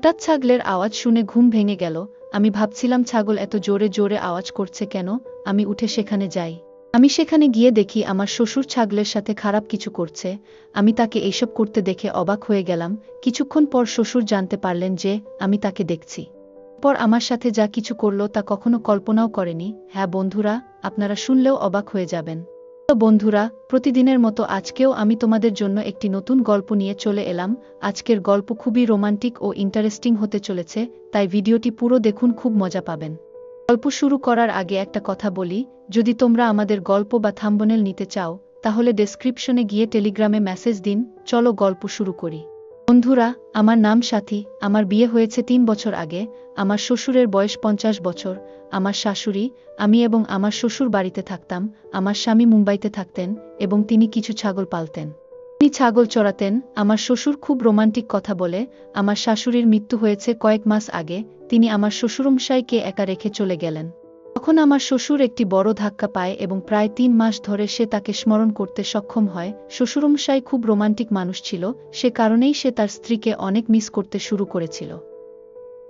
হঠাৎ ছাগলের আওয়াজ শুনে ঘুম ভেঙে গেল। আমি ভাবছিলাম, ছাগল এত জোরে জোরে আওয়াজ করছে কেন? আমি উঠে সেখানে যাই। আমি সেখানে গিয়ে দেখি আমার শ্বশুর ছাগলের সাথে খারাপ কিছু করছে। আমি তাকে এইসব করতে দেখে অবাক হয়ে গেলাম। কিছুক্ষণ পর শ্বশুর জানতে পারলেন যে, আমি তাকে দেখছি। পর আমার সাথে যা কিছু করল তা কখনো কল্পনাও করেনি। হ্যাঁ বন্ধুরা, আপনারা শুনলেও অবাক হয়ে যাবেন। বন্ধুরা, প্রতিদিনের মতো আজকেও আমি তোমাদের জন্য একটি নতুন গল্প নিয়ে চলে এলাম। আজকের গল্প খুবই রোমান্টিক ও ইন্টারেস্টিং হতে চলেছে, তাই ভিডিওটি পুরো দেখুন, খুব মজা পাবেন। গল্প শুরু করার আগে একটা কথা বলি, যদি তোমরা আমাদের গল্প বা থাম্বনেল নিতে চাও, তাহলে ডেসক্রিপশনে গিয়ে টেলিগ্রামে মেসেজ দিন। চলো গল্প শুরু করি। বন্ধুরা, আমার নাম সাথী। আমার বিয়ে হয়েছে তিন বছর আগে। আমার শ্বশুরের বয়স পঞ্চাশ বছর। আমার শাশুড়ি, আমি এবং আমার শ্বশুর বাড়িতে থাকতাম। আমার স্বামী মুম্বাইতে থাকতেন এবং তিনি কিছু ছাগল পালতেন। তিনি ছাগল চড়াতেন। আমার শ্বশুর খুব রোমান্টিক কথা বলে। আমার শাশুড়ির মৃত্যু হয়েছে কয়েক মাস আগে। তিনি আমার শ্বশুরমশাইকে একা রেখে চলে গেলেন। তখন আমার শ্বশুর একটি বড় ধাক্কা পায় এবং প্রায় তিন মাস ধরে সে তাকে স্মরণ করতে সক্ষম হয়, শ্বশুরমশাই খুব রোমান্টিক মানুষ ছিল, সে কারণেই সে তার স্ত্রীকে অনেক মিস করতে শুরু করেছিল।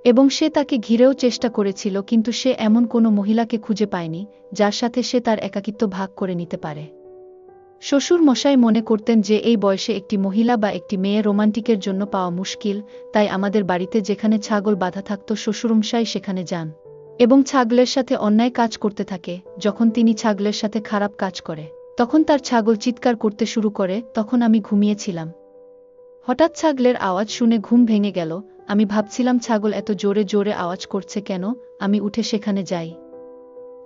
এবং সে তাকে ঘিরেও চেষ্টা করেছিল, কিন্তু সে এমন কোনো মহিলাকে খুঁজে পায়নি, যার সাথে সে তার একাকিত্ব ভাগ করে নিতে পারে। শ্বশুর মশাই মনে করতেন যে এই বয়সে একটি মহিলা বা একটি মেয়ে রোমান্টিকের জন্য পাওয়া মুশকিল, তাই আমাদের বাড়িতে যেখানে ছাগল বাধা থাকত, শ্বশুরমশাই সেখানে যান। এবং ছাগলের সাথে অন্যায় কাজ করতে থাকে। যখন তিনি ছাগলের সাথে খারাপ কাজ করে, তখন তার ছাগল চিৎকার করতে শুরু করে, তখন আমি ঘুমিয়েছিলাম। হঠাৎ ছাগলের আওয়াজ শুনে ঘুম ভেঙে গেল। আমি ভাবছিলাম, ছাগল এত জোরে জোরে আওয়াজ করছে কেন? আমি উঠে সেখানে যাই।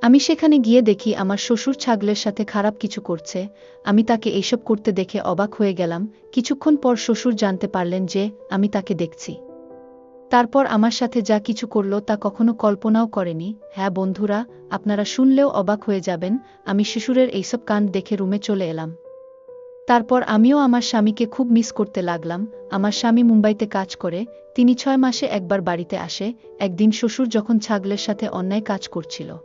আমি সেখানে গিয়ে দেখি আমার শ্বশুর ছাগলের সাথে খারাপ কিছু করছে। আমি তাকে এইসব করতে দেখে অবাক হয়ে গেলাম। কিছুক্ষণ পর শ্বশুর জানতে পারলেন যে, আমি তাকে দেখছি। তারপর আমার সাথে যা কিছু করল তা কখনো কল্পনাও করেনি। হ্যাঁ বন্ধুরা, আপনারা শুনলেও অবাক হয়ে যাবেন, আমি শিশুরের এইসব কাণ্ড দেখে রুমে চলে এলাম। তারপর আমিও আমার স্বামীকে খুব মিস করতে লাগলাম। আমার স্বামী মুম্বাইতে কাজ করে, তিনি ছয় মাসে একবার বাড়িতে আসে, একদিন শ্বশুর যখন ছাগলের সাথে অন্যায় কাজ করছিল।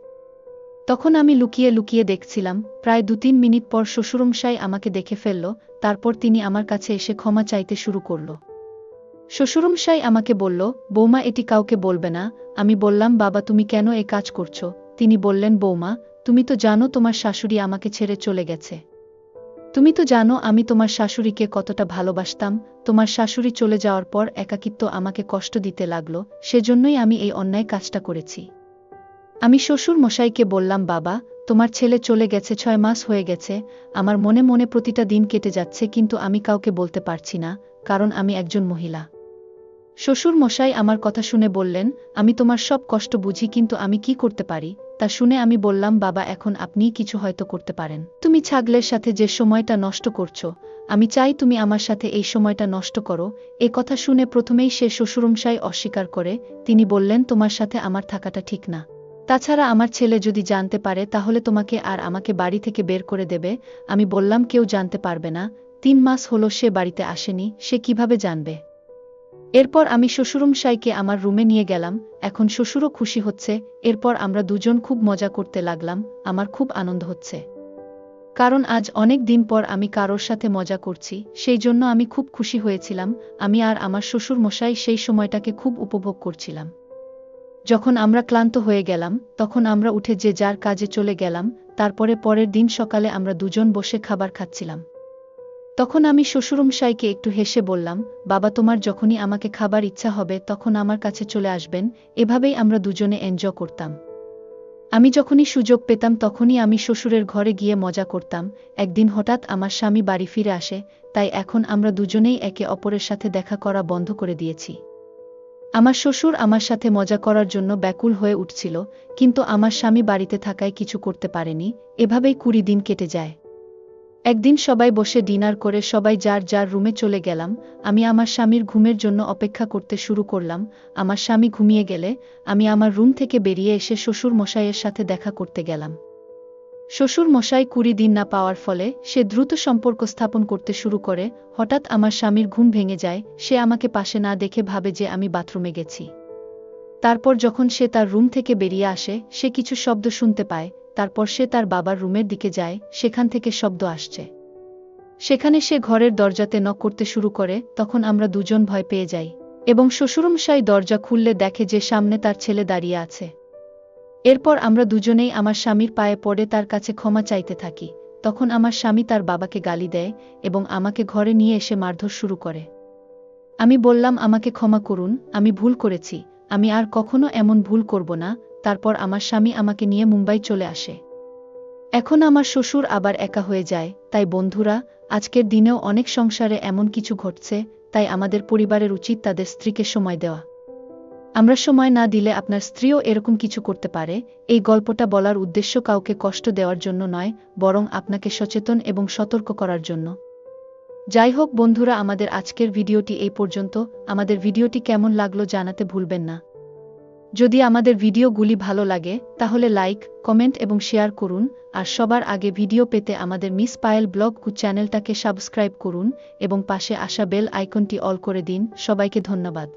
তখন আমি লুকিয়ে লুকিয়ে দেখছিলাম, প্রায় দু তিন মিনিট পর শ্বশুরমশাই আমাকে দেখে ফেলল, তারপর তিনি আমার কাছে এসে ক্ষমা চাইতে শুরু করল। শ্বশুরমশাই আমাকে বলল, বৌমা, এটি কাউকে বলবে না। আমি বললাম, বাবা, তুমি কেন এ কাজ করছ? তিনি বললেন, বৌমা, তুমি তো জানো তোমার শাশুড়ি আমাকে ছেড়ে চলে গেছে। তুমি তো জানো আমি তোমার শাশুড়িকে কতটা ভালোবাসতাম। তোমার শাশুড়ি চলে যাওয়ার পর একাকিত্ব আমাকে কষ্ট দিতে লাগল, সেজন্যই আমি এই অন্যায় কাজটা করেছি। আমি শ্বশুর মশাইকে বললাম, বাবা, তোমার ছেলে চলে গেছে, ছয় মাস হয়ে গেছে। আমার মনে মনে প্রতিটা দিন কেটে যাচ্ছে, কিন্তু আমি কাউকে বলতে পারছি না, কারণ আমি একজন মহিলা। শ্বশুর মশাই আমার কথা শুনে বললেন, আমি তোমার সব কষ্ট বুঝি, কিন্তু আমি কি করতে পারি? তা শুনে আমি বললাম, বাবা, এখন আপনিই কিছু হয়তো করতে পারেন। তুমি ছাগলের সাথে যে সময়টা নষ্ট করছ, আমি চাই তুমি আমার সাথে এই সময়টা নষ্ট করো। এ কথা শুনে প্রথমেই সে শ্বশুরমশাই অস্বীকার করে, তিনি বললেন, তোমার সাথে আমার থাকাটা ঠিক না। তাছাড়া আমার ছেলে যদি জানতে পারে, তাহলে তোমাকে আর আমাকে বাড়ি থেকে বের করে দেবে। আমি বললাম, কেউ জানতে পারবে না। তিন মাস হলো সে বাড়িতে আসেনি, সে কীভাবে জানবে? এরপর আমি শ্বশুরমশাইকে আমার রুমে নিয়ে গেলাম, এখন শ্বশুরও খুশি হচ্ছে, এরপর আমরা দুজন খুব মজা করতে লাগলাম, আমার খুব আনন্দ হচ্ছে। কারণ আজ অনেক দিন পর আমি কারোর সাথে মজা করছি, সেই জন্য আমি খুব খুশি হয়েছিলাম, আমি আর আমার শ্বশুর মশাই সেই সময়টাকে খুব উপভোগ করছিলাম। যখন আমরা ক্লান্ত হয়ে গেলাম, তখন আমরা উঠে যে যার কাজে চলে গেলাম, তারপরে পরের দিন সকালে আমরা দুজন বসে খাবার খাচ্ছিলাম। তখন আমি শ্বশুরমশাইকে একটু হেসে বললাম, বাবা, তোমার যখনই আমাকে খাবার ইচ্ছা হবে, তখন আমার কাছে চলে আসবেন, এভাবেই আমরা দুজনে এনজয় করতাম। আমি যখনই সুযোগ পেতাম, তখনই আমি শ্বশুরের ঘরে গিয়ে মজা করতাম। একদিন হঠাৎ আমার স্বামী বাড়ি ফিরে আসে, তাই এখন আমরা দুজনেই একে অপরের সাথে দেখা করা বন্ধ করে দিয়েছি। আমার শ্বশুর আমার সাথে মজা করার জন্য ব্যাকুল হয়ে উঠছিল, কিন্তু আমার স্বামী বাড়িতে থাকায় কিছু করতে পারেনি, এভাবেই কুড়ি দিন কেটে যায়। একদিন সবাই বসে ডিনার করে সবাই যার যার রুমে চলে গেলাম, আমি আমার স্বামীর ঘুমের জন্য অপেক্ষা করতে শুরু করলাম, আমার স্বামী ঘুমিয়ে গেলে, আমি আমার রুম থেকে বেরিয়ে এসে শ্বশুর মশাইয়ের সাথে দেখা করতে গেলাম। শ্বশুর মশাই কুড়ি দিন না পাওয়ার ফলে সে দ্রুত সম্পর্ক স্থাপন করতে শুরু করে, হঠাৎ আমার স্বামীর ঘুম ভেঙে যায়, সে আমাকে পাশে না দেখে ভাবে যে আমি বাথরুমে গেছি। তারপর যখন সে তার রুম থেকে বেরিয়ে আসে, সে কিছু শব্দ শুনতে পায় তারপর সে তার বাবার রুমের দিকে যায়, সেখান থেকে শব্দ আসছে। সেখানে সে ঘরের দরজাতে নক করতে শুরু করে, তখন আমরা দুজন ভয় পেয়ে যাই। এবং শ্বশুরমশাই দরজা খুললে দেখে যে সামনে তার ছেলে দাঁড়িয়ে আছে। এরপর আমরা দুজনেই আমার স্বামীর পায়ে পড়ে তার কাছে ক্ষমা চাইতে থাকি। তখন আমার স্বামী তার বাবাকে গালি দেয় এবং আমাকে ঘরে নিয়ে এসে মারধর শুরু করে। আমি বললাম, আমাকে ক্ষমা করুন, আমি ভুল করেছি। আমি আর কখনো এমন ভুল করব না। তারপর আমার স্বামী আমাকে নিয়ে মুম্বাই চলে আসে। এখন আমার শ্বশুর আবার একা হয়ে যায়, তাই বন্ধুরা, আজকের দিনেও অনেক সংসারে এমন কিছু ঘটছে, তাই আমাদের পরিবারের উচিত তাদের স্ত্রীকে সময় দেওয়া। আমরা সময় না দিলে আপনার স্ত্রীও এরকম কিছু করতে পারে, এই গল্পটা বলার উদ্দেশ্য কাউকে কষ্ট দেওয়ার জন্য নয়, বরং আপনাকে সচেতন এবং সতর্ক করার জন্য। যাই হোক বন্ধুরা, আমাদের আজকের ভিডিওটি এই পর্যন্ত। আমাদের ভিডিওটি কেমন লাগল জানাতে ভুলবেন না। যদি আমাদের ভিডিওগুলি ভালো লাগে, তাহলে লাইক, কমেন্ট এবং শেয়ার করুন, আর সবার আগে ভিডিও পেতে আমাদের মিস পায়েল ব্লগ চ্যানেলটাকে সাবস্ক্রাইব করুন এবং পাশে আসা বেল আইকনটি অল করে দিন, সবাইকে ধন্যবাদ।